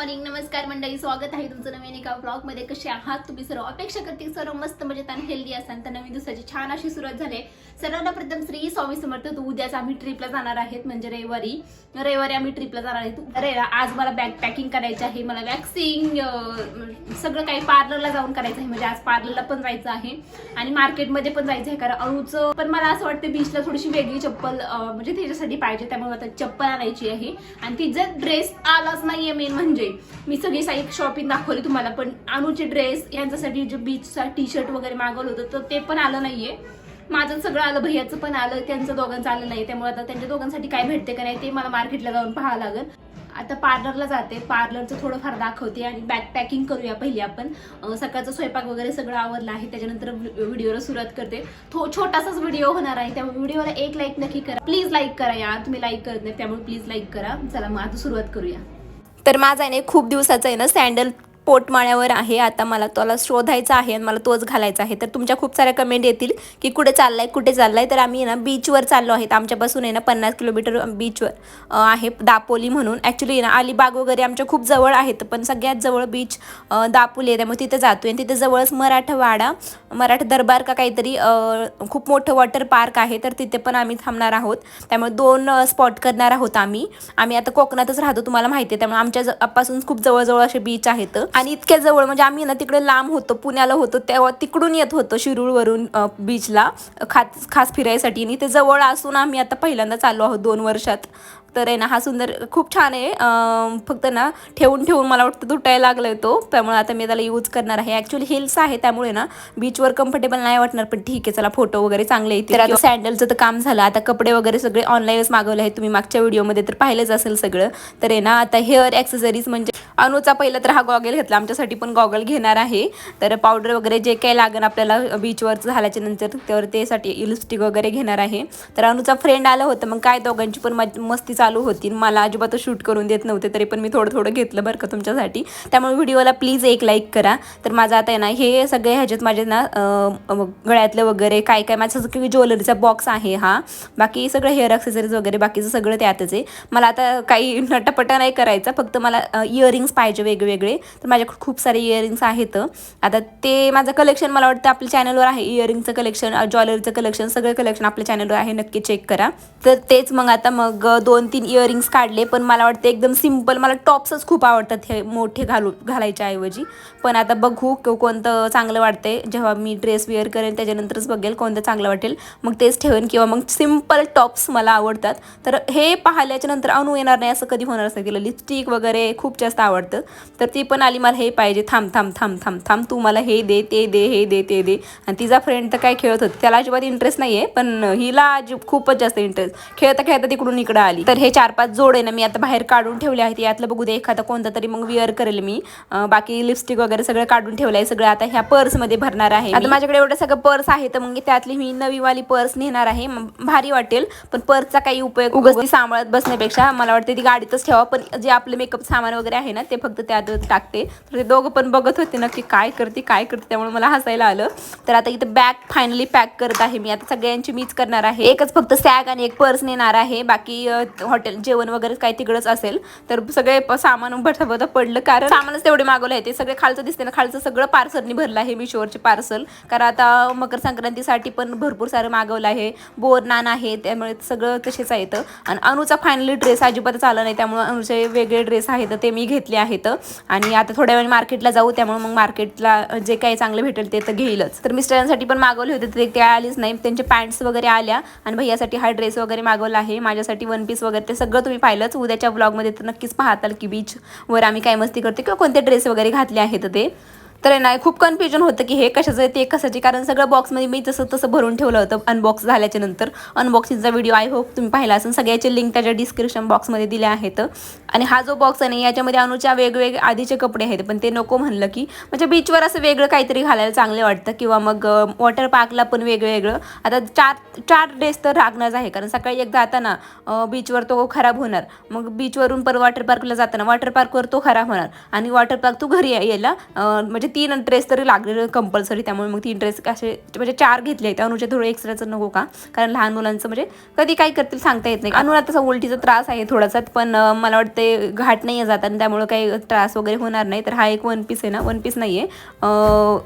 Morning नमस्कार मंडळी स्वागत आहे तुमचं नवीन एका ब्लॉगमध्ये. कसे आहात? तुम्ही सर्व अपेक्षा करते सर्व मस्त मजेत आणि हेल्दी असाल. तर नवीन दिवसाची छान अशी सुरुवात झाली सर्वांना प्रथम श्री स्वामी समर्थ. तर उद्याच आम्ही ट्रिपला जाणार आहेत म्हणजे रविवारी. रविवारी आम्ही ट्रिपला जाणार आहेत. अरे आज मला बॅग पॅकिंग करायची आहे मला वॅक्सिंग सगळं काही पार्लरला जाऊन करायचं आहे. म्हणजे आज पार्लरला पण जायचं आहे. आणि मार्केटमध्ये पण जायचं आहे कारण अळूचं पण मला असं वाटतं बीचला थोडीशी वेगळी चप्पल म्हणजे त्याच्यासाठी पाहिजे. त्यामुळे आता चप्पल आणायची आहे. आणि तिचा ड्रेस आलाच नाहीये मेन म्हणजे. मी सगळी साई शॉपिंग दाखवली तुम्हाला पण अनुचे ड्रेस यांच्यासाठी जे बीचचा टी शर्ट वगैरे मागवलं होतं तर ते पण आलं नाहीये. माझं सगळं आलं भैयाचं पण आलं त्यांचं दोघांचं आलं नाही त्यामुळे आता त्यांच्या दोघांसाठी काय भेटते का नाही ते मला मार्केटला जाऊन पाहावं लागेल. आता पार्लरला जाते पार्लरचं थोडंफार दाखवते आणि बॅग पॅकिंग करूया पहिली आपण. सकाळचा सकाळचं स्वयंपाक वगैरे सगळं आवडला आहे त्याच्यानंतर व्हिडिओला सुरुवात करते. थो छोटासाच व्हिडिओ होणार आहे त्यामुळे व्हिडिओला एक लाईक नक्की करा. प्लीज लाईक करा या तुम्ही लाईक करत नाही त्यामुळे प्लीज लाईक करा. चला मग आता सुरुवात करूया. तर माझा आहे ना खूप दिवसाचा आहे ना सँडल पोटमाळ्यावर आहे. आता मला त्याला शोधायचा आहे आणि मला तोच घालायचा आहे. तर तुमच्या खूप साऱ्या कमेंट येतील की कुठे चाललाय कुठे चाललाय. तर आम्ही ना बीचवर चाललो आहेत आमच्यापासून आहे ना पन्नास किलोमीटर बीचवर आहे दापोली म्हणून. ॲक्च्युली ना अलिबाग वगैरे आमच्या खूप जवळ आहेत. पण सगळ्यात जवळ बीच दापोली आहे. त्यामुळे तिथे जातो आणि तिथे जवळच मराठवाडा मराठा दरबार का काहीतरी खूप मोठं वॉटर पार्क आहे. तर तिथे पण आम्ही थांबणार आहोत. त्यामुळे दोन स्पॉट करणार आहोत आम्ही. आम्ही आता कोकणातच राहतो तुम्हाला माहिती आहे. त्यामुळे आमच्या ज- पासून खूप जवळजवळ असे बीच आहेत. आणि इतक्या जवळ म्हणजे आम्ही ना तिकडे लांब होतो पुण्याला होतो तेव्हा तिकडून येत होतो शिरूरवरून बीचला खास खास फिरायसाठी. आणि ते जवळ असून आम्ही आता पहिल्यांदा चाललो आहोत दोन वर्षात. तर आहे ना हा सुंदर खूप छान आहे. फक्त ना ठेवून ठेवून मला वाटतं तुटायला लागलाय तो. त्यामुळे आता मी त्याला यूज करणार आहे. ॲक्च्युली हिल्स आहे त्यामुळे ना बीचवर कम्फर्टेबल नाही वाटणार पण ठीक आहे चला फोटो वगैरे चांगले येतील. तर आता सँडलचं तर काम झालं. आता कपडे वगैरे सगळे ऑनलाईनच मागवले आहेत. तुम्ही मागच्या व्हिडिओमध्ये तर पाहिलेच असेल सगळं. तर आहे ना आता हेअर ॲक्सेसरीज म्हणजे अनुचा पहिला तर हा गॉगल घेतला. आमच्यासाठी पण गॉगल घेणार आहे. तर पावडर वगैरे जे काही लागेल आपल्याला बीचवर झाल्याच्यानंतर तर त्यासाठी लिपस्टिक वगैरे घेणार आहे. तर अनुचा फ्रेंड आलं होतं. मग काय दोघांची पण मस्ती चालू होती मला अजिबात शूट करून देत नव्हते तरी पण मी थोडं थोडं घेतलं बरं का तुमच्यासाठी. त्यामुळे व्हिडिओला प्लीज एक लाईक करा. तर माझं आता आहे ना हे सगळे ह्याच्यात माझे ना गळ्यातलं वगैरे काय काय माझं सगळं ज्वेलरीचा बॉक्स आहे हा. बाकी सगळं हेअर ॲक्सेसरीज वगैरे बाकीचं सगळं त्यातच आहे. मला आता काही नटापटा नाही करायचा फक्त मला इयरिंग्स पाहिजे वेगवेगळे. तर माझ्याकडे खूप सारे इयरिंग्स आहेत. आता ते माझं कलेक्शन मला वाटतं आपल्या चॅनलवर आहे. इयरिंगचं कलेक्शन ज्वेलरीचं कलेक्शन सगळं कलेक्शन आपल्या चॅनलवर आहे. नक्की चेक करा. तर तेच मग आता मग दोन तीन इयरिंग्स काढले पण मला वाटतं एकदम सिंपल मला टॉप्सच खूप आवडतात हे मोठे घालू घालायच्या ऐवजी. पण आता बघू किंवा कोणतं चांगलं वाटतंय. जेव्हा मी ड्रेस वेअर करेन त्याच्यानंतरच बघेल कोणतं चांगलं वाटेल. मग तेच ठेवेन किंवा मग सिंपल टॉप्स मला आवडतात. तर हे पाहिल्याच्या नंतर अणू येणार नाही असं कधी होणार असं तिला लिपस्टिक वगैरे खूप जास्त आवडतं. तर ती पण आली मला हे पाहिजे. थांब थांब थांब थांब थांब. तू मला हे दे ते दे हे दे ते दे. आणि तिचा फ्रेंड तर काय खेळत होती. त्याला अजिबात इंटरेस्ट नाही आहे पण हिला अजिब खूपच जास्त इंटरेस्ट खेळता खेळता तिकडून इकडं आली. तर हे चार पाच जोड आहे ना मी आता बाहेर काढून ठेवले आहेत. यातलं बघू दे एखादा कोणता तरी मग विअर करेल मी. बाकी लिपस्टिक वगैरे सगळं काढून ठेवलं आहे सगळं आता ह्या पर्समध्ये भरणार आहे आता माझ्याकडे एवढं सगळं पर्स आहे तर मग त्यातली मी नवीवाली पर्स नेणार आहे. भारी वाटेल पण पर्सचा काही उपयोग उगाच ती सांभाळत बसण्यापेक्षा मला वाटते ती गाडीतच ठेवा. पण जे आपलं मेकअप सामान वगैरे आहे ना ते फक्त त्यात टाकते. तर ते दोघं पण बघत होते ना की काय करते काय करते त्यामुळे मला हसायला आलं. तर आता इथं बॅग फायनली पॅक करत आहे मी. आता सगळ्यांची मीच करणार आहे. एकच फक्त सॅग आणि एक पर्स नेणार आहे. बाकी हॉटेल जेवण वगैरे काही तिकडंच असेल तर सगळे प- सामान बटा पडलं. कारण सामानच तेवढे मागवले आहे ते सगळे खालचं दिसते ना खालचं सगळं पार्सलनी भरलं आहे मिशोवरचे पार्सल. कारण आता मकर संक्रांतीसाठी पण भरपूर सारं मागवलं आहे. बोर नान आहे त्यामुळे सगळं तसेच आहेत आणि अनुचा फायनली ड्रेस अजिबातच आला नाही त्यामुळे अनुचे वेगळे ड्रेस आहेत ते मी घेतले आहेत. आणि आता थोड्या वेळ मार्केटला जाऊ त्यामुळे मग मार्केटला जे काही चांगलं भेटेल ते तर घेईलच. तर मिस्टरांसाठी पण मागवले होते तर ते आलीच नाही. त्यांचे पॅन्ट्स वगैरे आल्या. आणि भैयासाठी हा ड्रेस वगैरे मागवला आहे. माझ्यासाठी वन पीस वगैरे ते सगळं तुम्ही पाहिलंच. उद्याच्या ब्लॉगमध्ये तर नक्कीच पाहताल की बीचवर आम्ही काय मस्ती करते किंवा कोणते ड्रेस वगैरे घातले आहेत ते. तर नाही खूप कन्फ्युजन होतं की हे कशाचं आहे ते कशाचे कारण सगळं बॉक्समध्ये मी जसं तसं भरून ठेवलं होतं अनबॉक्स झाल्याच्यानंतर. अनबॉक्सिंगचा व्हिडिओ आय होप तुम्ही पाहिला असेल. सगळ्याचे लिंक त्याच्या डिस्क्रिप्शन बॉक्समध्ये दिल्या आहेत. आणि हा जो बॉक्स आहे याच्यामध्ये अनुच्या वेगवेगळे आधीचे कपडे आहेत. पण ते नको म्हणलं की म्हणजे बीचवर असं वेगळं काहीतरी घालायला चांगले वाटतं. किंवा मग वॉटर पार्कला पण वेगवेगळं आता चार चार ड्रेस तर लागणारच आहे. कारण सकाळी एक जाताना बीचवर तो खराब होणार. मग बीचवरून परत वॉटर पार्कला जाताना वॉटर पार्कवर तो खराब होणार. आणि वॉटर पार्क तू घरी यायला म्हणजे तीन ड्रेस तरी लागले कंपल्सरी त्यामुळे मग तीन ड्रेस असे म्हणजे चार घेतले आहेत. अनुचे थोडं एक्स्ट्राचं नको का? कारण लहान मुलांचं म्हणजे कधी काय करतील सांगता येत नाही. अनुला तसा उलटीचा त्रास आहे थोडासा पण मला वाटते घाट नाही आहे जात आणि त्यामुळे काही त्रास वगैरे होणार नाही. तर हा एक वन पीस आहे ना वन पीस नाही आहे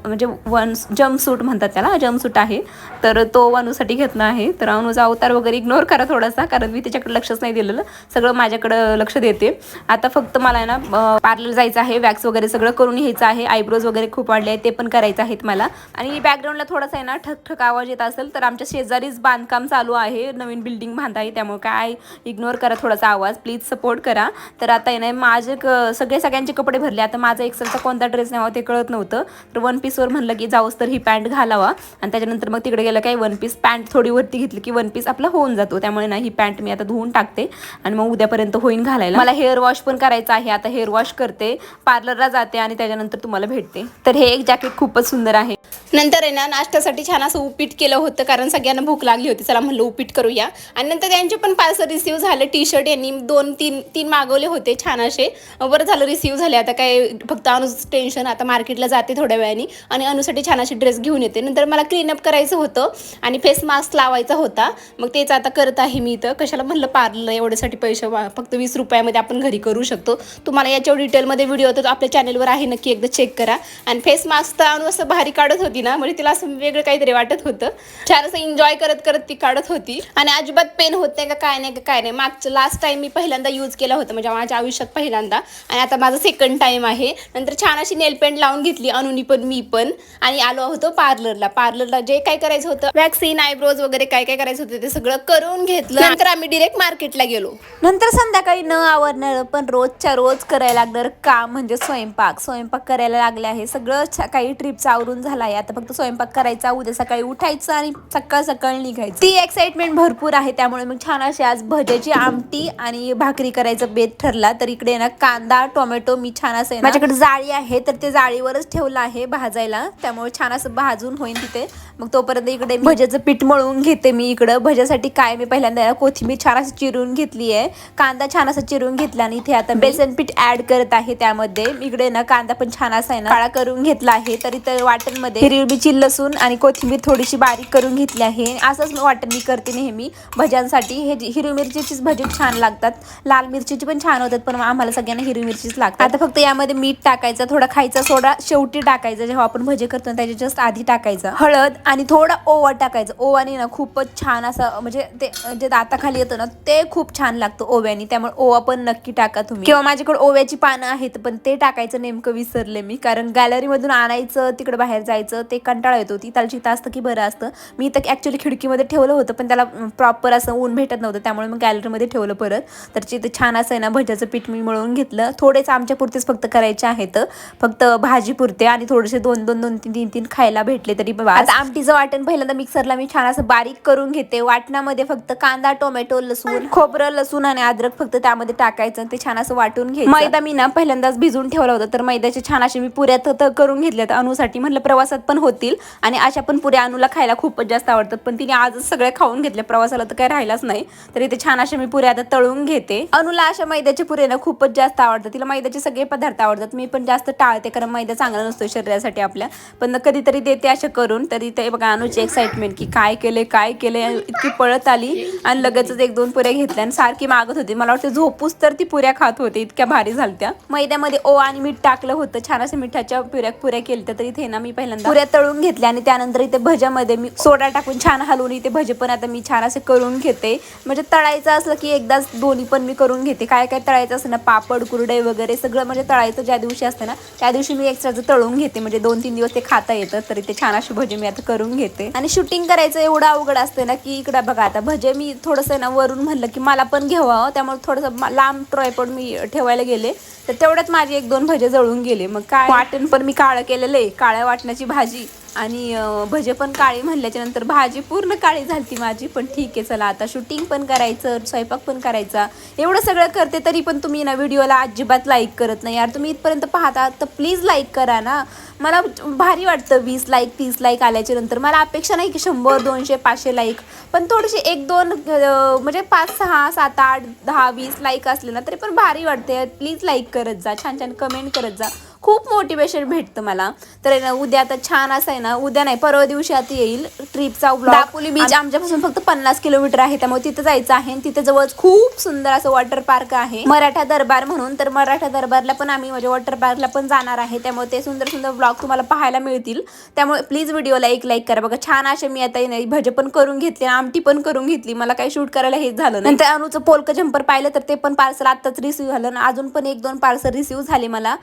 म्हणजे वन जम्प सूट म्हणतात त्याला जम्प सूट आहे. तर तो अनुसाठी घेतला आहे. तर अनुजा अवतार वगैरे इग्नोर करा थोडासा कारण मी त्याच्याकडे लक्षच नाही दिलेलं. सगळं माझ्याकडं लक्ष देते. आता फक्त मला आहे ना पार्लर जायचं आहे वॅक्स वगैरे सगळं करून घ्यायचं आहे. आयब्रोज वगैरे वगैरे खूप वाढले आहेत ते पण करायचं आहेत मला. आणि बॅकग्राऊंडला थोडासा आहे ना ठकठक आवाज येत असेल तर आमच्या शेजारीच बांधकाम चालू आहे. नवीन बिल्डिंग बांध आहे त्यामुळे काय इग्नोर करा थोडासा आवाज. प्लीज सपोर्ट करा. तर आता आहे ना माझे क- सगळे सगळ्यांचे कपडे भरले. आता माझा एक्सेलचा कोणता ड्रेस न्यावा ते कळत नव्हतं. तर वन पीसवर म्हणलं की जाऊस तर ही पॅन्ट घालावा. आणि त्याच्यानंतर मग तिकडे गेलं काय वन पीस पॅन्ट थोडी वरती घेतली की वन पीस आपला होऊन जातो. त्यामुळे ना ही पॅन्ट मी आता धुवून टाकते. आणि मग उद्यापर्यंत होईन घालायला. मला हेअर वॉश पण करायचं आहे. आता हेअर वॉश करते पार्लरला जाते आणि त्याच्यानंतर तुम्हाला भेटते. तर हे एक जॅकेट खूपच सुंदर आहे. नंतर आहे ना नाश्त्यासाठी छान असं उपीट केलं होतं कारण सगळ्यांना भूक लागली होती. चला म्हणलं उपीट करूया. आणि नंतर त्यांचे पण पार्सल रिसिव्ह झालं. टी शर्ट यांनी दोन तीन तीन मागवले होते छान असे. बरं झालं रिसिव्ह झाले. आता काय फक्त अनु टेन्शन आता मार्केटला जाते थोड्या वेळाने. आणि अनुसाठी छान असे ड्रेस घेऊन येते. नंतर मला क्लीनअप करायचं होतं आणि फेस मास्क लावायचा होता. मग तेच आता करत आहे मी इथं. कशाला म्हणलं पार्लर एवढ्यासाठी पैसे फक्त वीस रुपयामध्ये आपण घरी करू शकतो. तुम्हाला याच्यावर डिटेलमध्ये व्हिडिओ होतो तो आपल्या चॅनलवर आहे. नक्की एकदा चेक करा. आणि फेस मास्क तर अनु असं भारी काढत होती ना म्हणजे तिला असं वेगळं काहीतरी वाटत होतं. छान असं एन्जॉय करत करत ती काढत होती. आणि अजिबात पेन होत नाही का काय नाही का काय नाही. मागचं लास्ट टाइम मी पहिल्यांदा यूज केलं होतं म्हणजे माझ्या आयुष्यात पहिल्यांदा. आणि आता माझा सेकंड टाइम आहे. नंतर छान अशी नेल पेंट लावून घेतली अनुनी पण मी पण. आणि आलो होतो पार्लरला पार्लरला जे काय करायचं होतं वॅक्सिन आयब्रोज वगैरे काय काय करायचं होतं ते सगळं करून घेतलं. नंतर आम्ही डिरेक्ट मार्केटला गेलो. नंतर संध्याकाळी न आवडणार पण रोजच्या रोज करायला लागणार काम म्हणजे स्वयंपाक. स्वयंपाक करायला लागले आहे सगळं काही ट्रिपचा आवरून झाला आहे आता फक्त स्वयंपाक करायचा उद्या सकाळी उठायचं आणि सकाळ सकाळ निघायचं. ती एक्साइटमेंट भरपूर आहे त्यामुळे मग छान अशी आज भज्याची आमटी आणि भाकरी करायचा बेत ठरला. तर इकडे ना कांदा टोमॅटो मी छान असं माझ्याकडे जाळी आहे तर ते जाळीवरच ठेवलं आहे भाजायला. त्यामुळे छान असं भाजून होईल तिथे. मग तोपर्यंत इकडे भज्याचं पीठ मळून घेते मी इकडं. भज्यासाठी काय मी पहिल्यांदा कोथिंबीर छान असं चिरून घेतली आहे. कांदा छान असं चिरून घेतला आणि इथे आता बेसन पीठ ऍड करत आहे त्यामध्ये. इकडे ना कांदा पण छान असा आहे ना काळा करून घेतला आहे. तर इथं वाटणमध्ये हिरवी मिरची लसूण आणि कोथिंबीर थोडीशी बारीक करून घेतली आहे. असंच मी वाटण मी करते नेहमी भज्यांसाठी. हे हिरवी मिरचीचीच भजी छान लागतात. लाल मिरचीची पण छान होतात पण आम्हाला सगळ्यांना हिरवी मिरचीच लागतात. आता फक्त यामध्ये मीठ टाकायचं थोडा खायचा सोडा शेवटी टाकायचा. जेव्हा आपण भजे करतो ना त्याच्या जस्ट आधी टाकायचं. हळद आणि थोडा ओवा टाकायचं. ओवाने ना खूपच छान असं म्हणजे ते जे दाताखाली येतं ना ते खूप छान लागतं ओव्याने. त्यामुळे ओवा पण नक्की टाका तुम्ही. किंवा माझ्याकडे ओव्याची पानं आहेत पण ते टाकायचं नेमकं विसरले मी. कारण गॅलरीमधून आणायचं तिकडे बाहेर जायचं ते कंटाळा येतो. ती त्याला चिता असतं की बरं असतं. मी तर ॲक्च्युली खिडकीमध्ये ठेवलं होतं पण त्याला प्रॉपर असं ऊन भेटत नव्हतं. त्यामुळे मग गॅलरीमध्ये ठेवलं परत. तर तिथे छान असं आहे ना भज्याचं पीठ मी मळून घेतलं. थोडेच आमच्या पुरतेच फक्त करायचे आहेत. फक्त भाजी पुरते आणि थोडेसे दोन दोन दोन तीन तीन तीन खायला भेटले तरी. आता आमटीचं वाटण पहिल्यांदा मिक्सरला मी छान असं बारीक करून घेते. वाटणामध्ये फक्त कांदा टोमॅटो लसूण खोबरं लसूण आणि अद्रक फक्त त्यामध्ये टाकायचं ते छान असं वाटून घ्यायचं. मैदा मी ना पहिल्यांदाच भिजून ठेवला होता तर मैद्याचे छान असे मी पुऱ्या त- त- करून घेतल्यात. अनुसाठी म्हणलं प्रवासात पण होतील आणि अशा पण पुऱ्या अनुला खायला खूपच जास्त आवडतात पण तिने आजच सगळ्या खाऊन घेतल्या प्रवासाला तर काय राहिलाच नाही. तर इथे छान अशा मी पुऱ्या आता तळून घेते. अनुला अशा मैद्याचे पुरे ना खूपच जास्त आवडतात. तिला मैद्याचे सगळे पदार्थ आवडतात. मी पण जास्त टाळते कारण मैदा चांगला नसतो शरीरासाठी आपल्या. पण कधीतरी देते अशा करून तरी ते बघा अनुची एक्साइटमेंट की काय केले काय केले इतकी पळत आली आणि लगेचच एक दोन पुऱ्या घेतल्या आणि सारखी मागत होती. मला वाटतं झोपूस तर ती पुऱ्या खात होती इतक्या भारी झालत्या. मैद्यामध्ये ओ आणि मीठ टाकलं होतं छान असं मिठाच्या पुऱ्या पुऱ्या केल्या तर इथे ना मी पहिल्यांदा पुऱ्या तळून घेतल्या आणि त्यानंतर इथे भज्यामध्ये मी सोडा टाकून छान हलवून इथे भजे पण आता मी छान असे करून घेते. म्हणजे तळायचं असलं की एकदाच दोन्ही पण मी करून घेते. काय काय तळायचं असतं ना पापड कुरडे वगैरे सगळं म्हणजे तळायचं ज्या दिवशी असतं ना त्या दिवशी मी एक्स्ट्राचं तळून घेते. म्हणजे दोन तीन दिवस ते खाता येतं तरी ते छान अशी भजी मी आता करून घेते. आणि शूटिंग करायचं एवढं अवघड असतं ना की इकडं बघा आता भजे मी थोडंसं ना वरून म्हणलं की मला पण घ्यावं त्यामुळे थोडंसं लांब लांब पण मी ठेवायला गेले. तर तेवढ्यात माझे एक दोन भजे जळून गेले. मग काय? वाटण पण मी काळं केलेलं आहे. काळ्या वाटणाची भाजी आणि भजे पण काळी म्हणल्याच्या नंतर भाजी पूर्ण काळी झालती माझी. पण ठीक आहे चला आता शूटिंग पण करायचं स्वयंपाक पण करायचा. एवढं सगळं करते तरी पण तुम्ही ना व्हिडिओला अजिबात लाईक करत नाही. यार तुम्ही इथपर्यंत पाहता तर प्लीज लाईक करा ना. मला भारी वाटतं वीस लाईक तीस लाईक आल्याच्यानंतर मला अपेक्षा नाही की शंभर दोनशे पाचशे लाईक पण थोडेसे एक दोन म्हणजे पाच सहा सात आठ दहा वीस लाईक असले ना तरी पण भारी वाटते. प्लीज लाईक करत जा छान छान कमेंट करत जा. खूप मोटिवेशन भेटतं मला. तर उद्या आता छान असं आहे ना उद्या नाही परवा दिवशी आता येईल ट्रिपचा दापोली बीच आमच्यापासून फक्त पन्नास किलोमीटर आहे त्यामुळे तिथं जायचं आहे आणि तिथे जवळच खूप सुंदर असं वॉटर पार्क आहे. मराठा दरबार म्हणून तर मराठा दरबारला पण आम्ही म्हणजे वॉटर पार्कला पण जाणार आहे त्यामुळे ते सुंदर सुंदर ब्लॉग तुम्हाला पाहायला मिळतील. त्यामुळे प्लीज व्हिडिओला एक लाईक करा. बघा छान असे मी आता आहे ना भजे पण करून घेतली आमटी पण करून घेतली मला काही शूट करायला हेच झालं नाही. नंतर अनुचं पोलक जम्पर पाहिलं तर ते पण पार्सल आत्ताच रिसिव्ह झालं अजून पण एक दोन पार्सल रिसिव्ह झाले मला.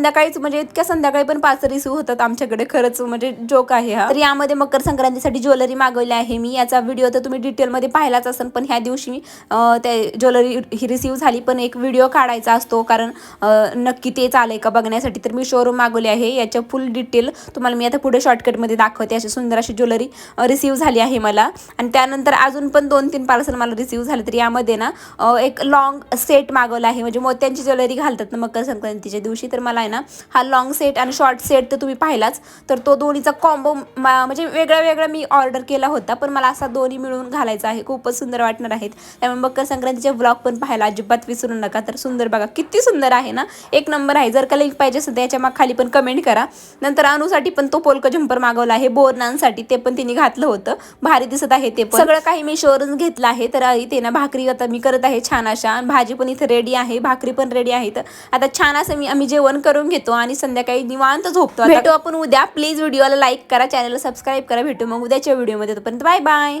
संध्याकाळीच म्हणजे इतक्या संध्याकाळी पण पार्सल रिसिव्ह होतात आमच्याकडे. खरंच म्हणजे जोक आहे हा. तर यामध्ये मकर संक्रांतीसाठी ज्वेलरी मागवली आहे मी. याचा व्हिडिओ तर तुम्ही डिटेलमध्ये पाहिलाच असेल पण ह्या दिवशी मी त्या ते ज्वेलरी ही रिसिव्ह झाली पण एक व्हिडिओ काढायचा असतो. कारण नक्की तेच आलंय का बघण्यासाठी तर मी शोरूम मागवले आहे. याच्या फुल डिटेल तुम्हाला मी आता पुढे शॉर्टकटमध्ये दाखवते. अशी सुंदर अशी ज्वेलरी रिसिव्ह झाली आहे मला. आणि त्यानंतर अजून पण दोन तीन पार्सल मला रिसिव्ह झाले. तर यामध्ये ना एक लॉंग सेट मागवला आहे. म्हणजे मोत्यांची ज्वेलरी घालतात ना मकर संक्रांतीच्या दिवशी तर मला ना हा लॉंग सेट आणि शॉर्ट सेट तर तुम्ही पाहिलाच. तर तो दोन्हीचा कॉम्बो म्हणजे वेगळा वेगळा मी ऑर्डर केला होता पण मला असा दोन्ही मिळून घालायचा आहे. खूपच सुंदर वाटणार आहेत. त्यामुळे मकर संक्रांतीचे ब्लॉग पण पाहायला अजिबात विसरू नका. तर सुंदर बघा किती सुंदर आहे ना? एक नंबर आहे. जर का लिंक पाहिजे असेल तर याच्या मग खाली पण कमेंट करा. नंतर अनुसाठी पण तो पोलक झंपर मागवला आहे. बोरनांसाठी ते पण तिने घातलं होतं. भारी दिसत आहे ते पण. सगळं काही मी शोरून घेतलं आहे. तर इथे ना भाकरी आता मी करत आहे छान अशा. आणि भाजी पण इथे रेडी आहे. भाकरी पण रेडी आहे. तर आता छान असं मी आम्ही जेवण करून घेतो आणि संध्याकाळी निवांत झोपतो. भेटू. आपण उद्या प्लीज व्हिडिओला लाईक करा चॅनलला सबस्क्राईब करा. भेटू मग उद्याच्या व्हिडिओमध्ये तोपर्यंत बाय बाय